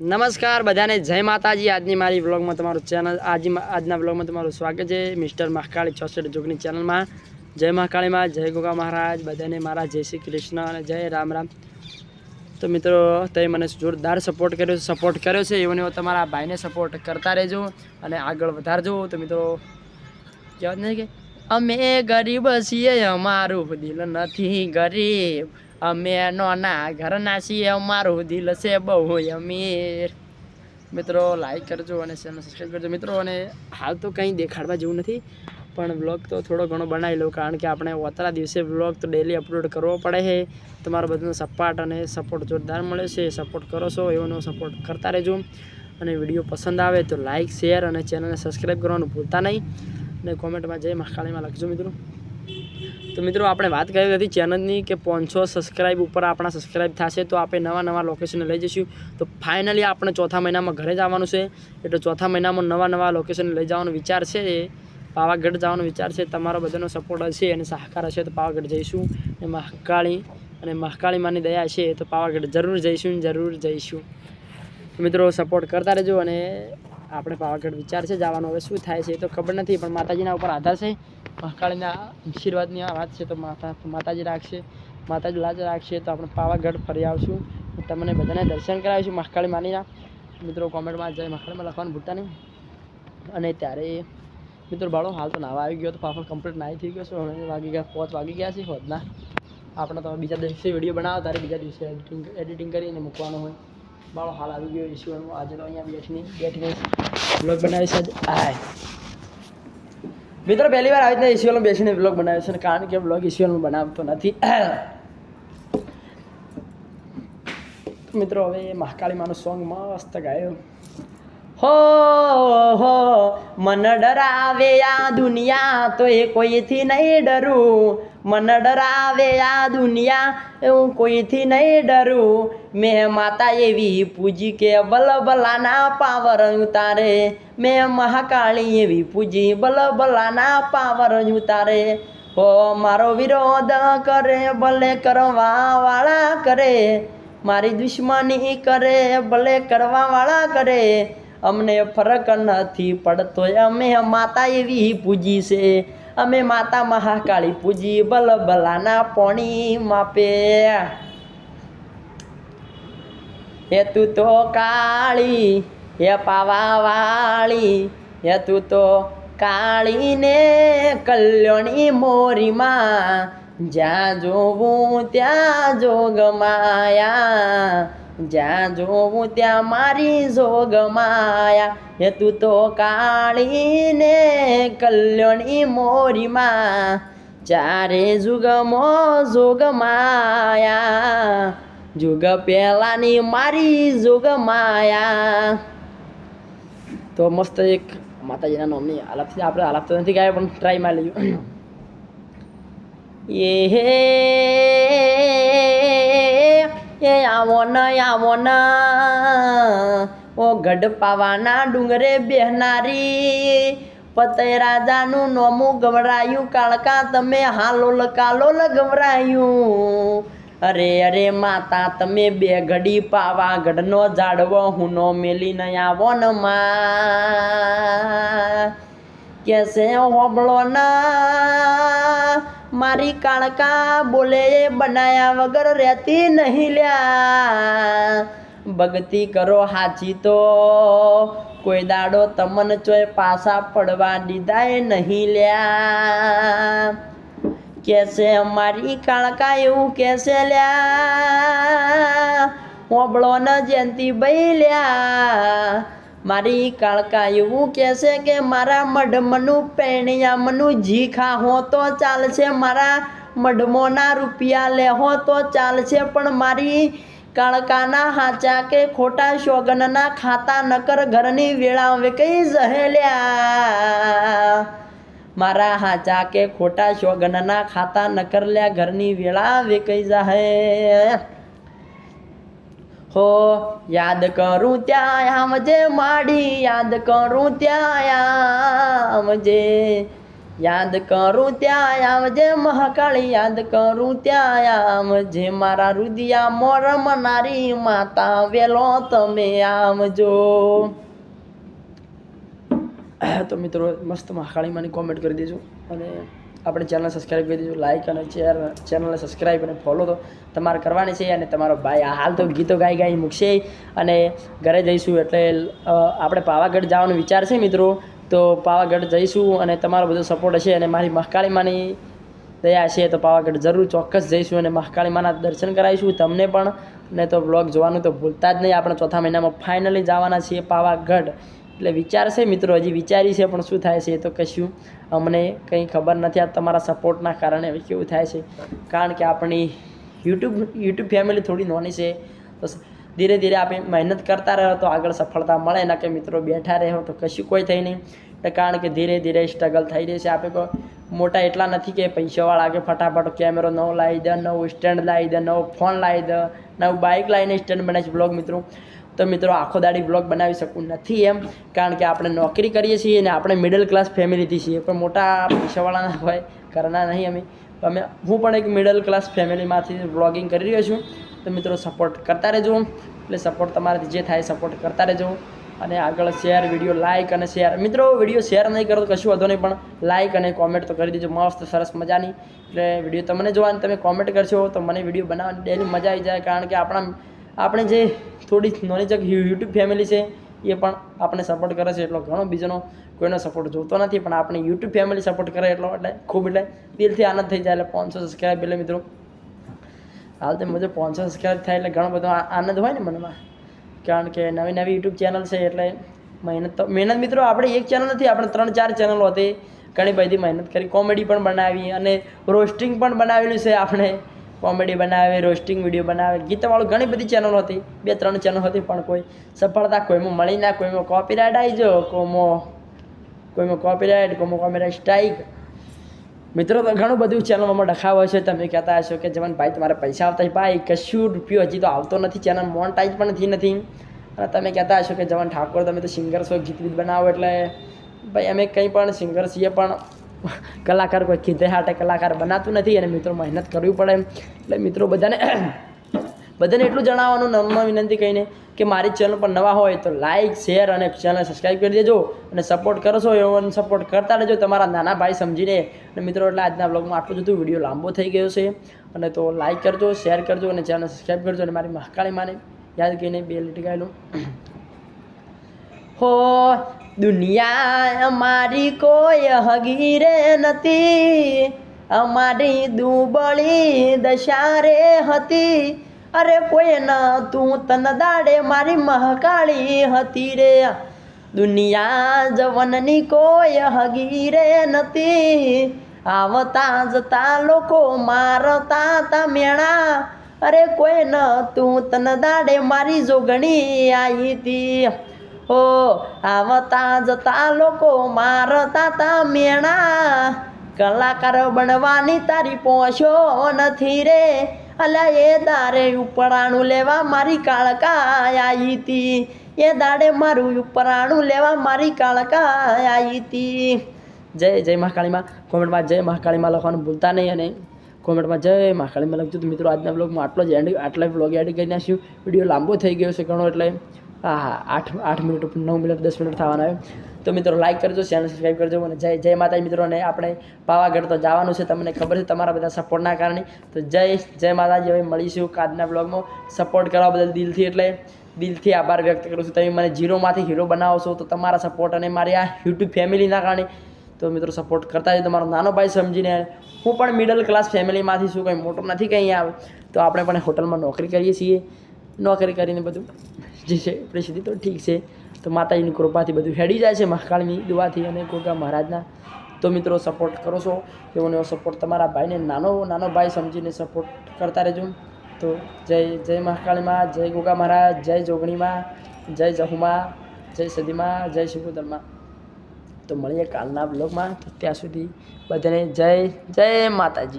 નમસ્કાર, બધાને જય માતાજી. આજની મારી વ્લોગમાં તમારું ચેનલ આજ આજના વ્લોગમાં તમારું સ્વાગત છે મિસ્ટર મહાકાળી ચોસઠ જોગની ચેનલમાં. જય મહાકાળીમાં, જય ગોગા મહારાજ, બધાને મારા જય શ્રી કૃષ્ણ અને જય રામ રામ. તો મિત્રો તે મને જોરદાર સપોર્ટ કર્યો છે સપોર્ટ કર્યો છે, એવો એવો તમારા ભાઈને સપોર્ટ કરતા રહેજો અને આગળ વધારજો. તો મિત્રો કહેવાત નહીં કે? અમે ગરીબ છીએ, અમારું દિલ નથી ગરીબ. અમે ના ઘરના છીએ, અમારું દિલ છે બહુ અમીર. મિત્રો લાઈક કરજો અને ચેનલ સબસ્ક્રાઈબ કરજો. મિત્રો, અને હાલ તો કંઈ દેખાડવા જેવું નથી, પણ વ્લોગ તો થોડો ઘણો બનાવી લઉં, કારણ કે આપણે ઓતરા દિવસે વ્લોગ તો ડેલી અપલોડ કરવો પડે છે. તમારો બધાનો સપાટ અને સપોર્ટ જોરદાર મળે છે. સપોર્ટ કરો છો એવાનો સપોર્ટ કરતા રહેજો. અને વીડિયો પસંદ આવે તો લાઇક શેર અને ચેનલને સબસ્ક્રાઈબ કરવાનું ભૂલતા નહીં. અને કોમેન્ટમાં જય મહાકાળીમાં લખજો મિત્રો. તો મિત્રો, આપણે વાત કરી હતી ચેનલની કે પાંચસો સબસ્ક્રાઈબ ઉપર આપણા સબસ્ક્રાઈબ થશે, તો આપણે નવા નવા લોકેશને લઈ જઈશું. તો ફાઇનલી આપણે ચોથા મહિનામાં ઘરે જવાનું છે. એટલે ચોથા મહિનામાં નવા નવા લોકેશને લઈ જવાનો વિચાર છે પાવાગઢ જવાનો વિચાર છે. તમારો બધાનો સપોર્ટ હશે અને સહકાર હશે, તો પાવાગઢ જઈશું. અને મહાકાળી અને મહાકાળી માની દયા છે, તો પાવાગઢ જરૂર જઈશું જરૂર જઈશું. મિત્રો સપોર્ટ કરતા રહેજો અને આપણે પાવાગઢ વિચાર છે, જવાનો. હવે શું થાય છે એ તો ખબર નથી, પણ માતાજીના ઉપર આધાર છે. મહાકાળીના આશીર્વાદની આ વાત છે, તો માતા માતાજી રાખશે. માતાજી લાજ રાખશે, તો આપણે પાવાગઢ ફરી આવશું. તમને બધાને દર્શન કરાવીશું મહાકાળી માનીના. મિત્રો, કોમેન્ટમાં જય મહાકાળીમાં લખવાનું ભૂલતા નહીં. અને ત્યારે, મિત્રો, બાળો, હાલ તો નાવા આવી ગયો, તો પાફળ કમ્પ્લીટ નાહી થઈ ગયો છે. હવે વાગી ગયા પાંચ વાગી ગયા છે, હોદના. આપણે તો બીજા દિવસે વીડિયો બનાવો ત્યારે બીજા દિવસે એડિટિંગ એડિટિંગ કરીને મૂકવાનો હોય. બાળો, હાલ આવી ગયો ઈશ્વરનો. આજે તો અહીંયા બેઠીને બેઠીને બ્લોગ બનાવીશ આજે આય. મિત્રો, પહેલી વાર આવી રીતના ઈશ્વરનો બેસીને બ્લોગ બનાવ્યો છે કારણ કે બ્લોગ ઈશ્વરનું બનાવતો નથી. મિત્રો, હવે મહાકાળી માનું સોંગ મસ્ત ગાયો. હો હો, મન ડરાવે આ દુનિયા, તો એ કોઈથી નહીં ડરું. મન ડરાવે આ દુનિયા, હું કોઈથી નહીં ડરું. મેં માતા એવી પૂજી કે બલબલાના પાવર ઉતારે મેં મહાકાળી એવી પૂજી બલ બલાના પાવર ઉતારે હો, મારો વિરોધ કરે, ભલે કરવા વાળા કરે. મારી દુશ્મની કરે, ભલે કરવા વાળા કરે. અમને ફરક નથી પડતો, અમે માતા એવી પૂજી છે. અમે માતા મહાકાળી પૂજી બલ બલાના પોણી માપે. હે તું તો કાળી, હે પાવા વાળી હે તું તો કાળીને કલ્યાણી મોરીમાં. જ્યાં જોવું ત્યાં જોગ માયા. જ્યાં જોવું ત્યાં મારી જોગ માયા. હે તું તો કાળી ને કલ્યાણી મોરીમાં ચારે જુગમો જોગ માયા. જુગ પહેલાની મારી જોગ માયા. તો મસ્ત એક માતાજીના નોમની આલાપથી આપણે આલાપ તો નથી ગાય, પણ ટ્રાય મારી લઈએ એ એ આવો ન આવો ન. ઓ ગઢ પાવાના ડુંગરે બેહનારી. પતે રાજાનું નોમું ગવરાયું, કાળકા તમે હાલોલ કાલોલ ગવરાયું. અરે અરે માતા, તમે બે ઘડી પાવા ગઢનો જાડવો હું નો મેલી ન આવો ન માં. કેસે હોબળો ના. મારી કાળકા બોલે એ બનાયા વગર રહેતી નહીં લ્યા. ભક્તિ કરો હાચી તો. કોઈ દાડો તમન ચોય પાસા પડવા દીધાય નહીં લ્યા. કેસે મારી કાળકા એવું કેસે લ્યા. હોબળો ન જયંતી ભાઈ લ્યા. મારી કાળકા એવું કહેશે કે મારા મઢમનું પેણિયામનું જી ખાહો તો ચાલશે, મારા મઢમોના રૂપિયા લેહો તો ચાલશે, પણ મારી કાળકાના હાચા કે ખોટા શોગનના ખાતા નકર ઘરની વેળા કઈ જહેલ્યા મારા હાચા કે ખોટા શોગનના ખાતા નકર લ્યા ઘરની વેળા વેકઈ જાહે હો, યાદ કરું ત્યાં આવજે માડી, યાદ કરું ત્યાં આવજે યાદ કરું ત્યાં આવજે મહાકાળી, યાદ કરું ત્યાં આવજે મારા રુદિયા મોર મનારી માતા વેલો તમે આવજો તો મિત્રો, મસ્ત મહાકાળીમાંની કોમેન્ટ કરી દેજો અને આપણે ચેનલ સબસ્ક્રાઈબ કરી દીધું લાઈક અને શેર ચેનલને સબસ્ક્રાઈબ અને ફોલો તો તમારે કરવાની છે અને તમારો ભાઈ આ હાલ તો ગીતો ગાઈ ગાઈ મૂકશે અને ઘરે જઈશું એટલે આપણે પાવાગઢ જવાનો વિચાર છે મિત્રો, તો પાવાગઢ જઈશું અને તમારો બધો સપોર્ટ હશે અને મારી મહકાળીમાની દયા છે તો પાવાગઢ જરૂર ચોક્કસ જઈશું અને મહાકાળીમાના દર્શન કરાવીશું તમને પણ. ને તો બ્લોગ જોવાનું તો ભૂલતા જ નહીં, આપણે ચોથા મહિનામાં ફાઇનલી જવાના છીએ પાવાગઢ. એટલે વિચારશે મિત્રો, હજી વિચારી છે પણ શું થાય છે એ તો કશું અમને કંઈ ખબર નથી. આ તમારા સપોર્ટના કારણે કેવું થાય છે. કારણ કે આપણી યુટ્યુબ યુટ્યુબ ફેમિલી થોડી નોની છે. તો ધીરે ધીરે આપણે મહેનત કરતા રહો તો આગળ સફળતા મળે. ના કે મિત્રો બેઠા રહો તો કશું કોઈ થઈ નહીં. એટલે કારણ કે ધીરે ધીરે સ્ટ્રગલ થઈ રહી છે. આપણે મોટા એટલા નથી કે પૈસાવાળા કે ફટાફટ કેમેરો નવો લાવી દે, નવું સ્ટેન્ડ લાવી દે, નવો ફોન લાવી દે, નવું બાઇક લાવીને સ્ટેન્ડ બનાવીશ. બ્લોગ મિત્રો તો મિત્રો આખો દાડી બ્લોગ બનાવી શકું નથી એમ, કારણ કે આપણે નોકરી કરીએ છીએ અને આપણે મિડલ ક્લાસ ફેમિલીથી છીએ. પણ મોટા પૈસાવાળાના હોય, ઘરના નહીં અમે. અમે, હું પણ એક મિડલ ક્લાસ ફેમિલીમાંથી બ્લોગિંગ કરી રહ્યો છું. તો મિત્રો સપોર્ટ કરતા રહેજો. એટલે સપોર્ટ તમારાથી જે થાય સપોર્ટ કરતા રહેજો. અને આગળ શેર વીડિયો લાઇક અને શેર મિત્રો વીડિયો શેર નહીં કરો તો કશું વધો નહીં, પણ લાઇક અને કોમેન્ટ તો કરી દેજો. મસ્ત, સરસ મજાની. એટલે વીડિયો તમને જોવાની, તમે કોમેન્ટ કરશો તો મને વીડિયો બનાવવાની ડેલી મજા આવી જાય, કારણ કે આપણા આપણે જે થોડી નોલેજ યુટ્યુબ ફેમિલી છે, એ પણ આપણે સપોર્ટ કરે છે. એટલો ઘણો બીજાનો કોઈનો સપોર્ટ જોતો નથી, પણ આપણે યુટ્યુબ ફેમિલી સપોર્ટ કરે એટલો, એટલે ખૂબ એટલે દિલથી આનંદ થઈ જાય. એટલે પાંચસો સબસ્ક્રાઈબ એટલે મિત્રો, હાલ તો મુજબ પાંચસો સબસ્ક્રાઈબ થાય એટલે ઘણો બધો આનંદ હોય ને મનમાં. કારણ કે નવી નવી યુટ્યુબ ચેનલ છે એટલે મહેનત તો મહેનત મિત્રો આપણે એક ચેનલ નથી, આપણે ત્રણ ચાર ચેનલો હતી. ઘણી બધી મહેનત કરી. કોમેડી પણ બનાવી અને રોસ્ટિંગ પણ બનાવેલું છે આપણે. કોમેડી બનાવે, રોસ્ટિંગ વીડિયો બનાવે. ગીતવાળું ઘણી બધી ચેનલો હતી. બે, ત્રણ ચેનલ હતી પણ કોઈ સફળતા કોઈમાં મળી ના, કોઈમાં કોપીરાઇટ આવી જો કોમો કોઈમાં કોપીરાઇટ કોઈમાં કોપીરાઇટ સ્ટ્રાઇક મિત્રો, તો ઘણું બધું ચેનલોમાં ડખાવો છે. તમે કહેતા હશો કે જવાન ભાઈ તમારે પૈસા આવતા છે. ભાઈ, કશું રૂપિયો હજી તો આવતો નથી. ચેનલ મોનટાઈઝ પણ થતી નથી. અને તમે કહેતા હશો કે જવાન ઠાકોર, તમે તો સિંગર છો ગીત ગીત બનાવો એટલે. ભાઈ, અમે કંઈ પણ સિંગર છીએ પણ કલાકાર કોઈ કીધે હાટે કલાકાર બનાતું નથી અને મિત્રો મહેનત કરવી પડે એટલે મિત્રો બધાને બધાને એટલું જણાવવાનું નમ્ર વિનંતી કહીને કે મારી ચેનલ પર નવા હોય તો લાઇક શેર અને ચેનલ સબસ્ક્રાઈબ કરી દેજો અને સપોર્ટ કરો છો એવો સપોર્ટ કરતા રહેજો તમારા નાના ભાઈ સમજીને. અને મિત્રો, એટલે આજના બ્લોગમાં આટલું જ હતું. વીડિયો લાંબો થઈ ગયો છે. અને તો લાઇક કરજો શેર કરજો અને ચેનલ સબસ્ક્રાઈબ કરજો અને મારી મહાકાળી માને. યાદ કરીને બે લીટી ગાયેલું હો, દુનિયા અમારી કોઈ હગી રે નથી. અમારી દુબળી દશારે હતી. અરે કોઈ ન, તું તન દાડે મારી મહાકાળી હતી રે. દુનિયા જવનની કોઈ હગી રે નથી. આવતા જતા લોકો મારતા તા મેણા. અરે કોઈ ન, તું તન દાડે મારી જોગણી આવી હતી હો, આવતા જતા લોકો મારતા તા મેણા. કલાકાર બનવાની તારી પહોંચો નથી રે. અલ્યા એ દારે ઉપરાણું લેવા મારી કાળકા આવી હતી એ દાડે મારું ઉપરાણું લેવા મારી કાળકા આવી હતી જય જય મહાકાળીમાં. કોમેન્ટમાં જય મહાકાળીમાં લખવાનું ભૂલતા નહીં અને કોમેન્ટમાં જય મહાકાળીમાં લખજો. તો મિત્રો, આજના બ્લોગમાં આટલો જ એન્ડ આટલા બ્લોગ એડ કરી નાખ્યું. વીડિયો લાંબો થઈ ગયો છે ઘણો, એટલે હા હા, આઠ આઠ મિનિટ નવ મિનિટ, દસ મિનિટ થવાના હોય તો મિત્રો લાઈક કરજો ચેનલ સબસ્ક્રાઈબ કરજો અને જય જય માતાજી મિત્રોને આપણે પાવાગઢ તો જવાનું છે. તમને ખબર છે તમારા બધા સપોર્ટના કારણે. તો જય જય માતાજી, હવે મળીશું આજના બ્લોગમાં સપોર્ટ કરવા બદલ દિલથી એટલે દિલથી આભાર વ્યક્ત કરું છું. તમે મને ઝીરોમાંથી હીરો બનાવો છો તો તમારા સપોર્ટ અને મારી આ યુટ્યુબ ફેમિલીના કારણે. તો મિત્રો સપોર્ટ કરતા જ તમારો નાનો ભાઈ સમજીને, હું પણ મિડલ ક્લાસ ફેમિલીમાંથી છું. કંઈ મોટો નથી કંઈ આવે. તો આપણે પણ હોટલમાં નોકરી કરીએ છીએ. નોકરી કરીને બધું જે છે, પરિસ્થિતિ તો ઠીક છે. તો માતાજીની કૃપાથી બધું હેડી જાય છે મહાકાળની દુવાથી અને ગોગા મહારાજના. તો મિત્રો સપોર્ટ કરો છો એવો એવો સપોર્ટ તમારા ભાઈને નાનો નાનો ભાઈ સમજીને સપોર્ટ કરતા રહેજો. તો જય જય મહાકાળીમાં, જય ગોગા મહારાજ, જય જોગણીમાં, જય જહુમાં, જય સદીમાં, જય શિવોદરમાં તો મળીએ કાલના બ્લોગમાં ત્યાં સુધી બધાને જય જય માતાજી.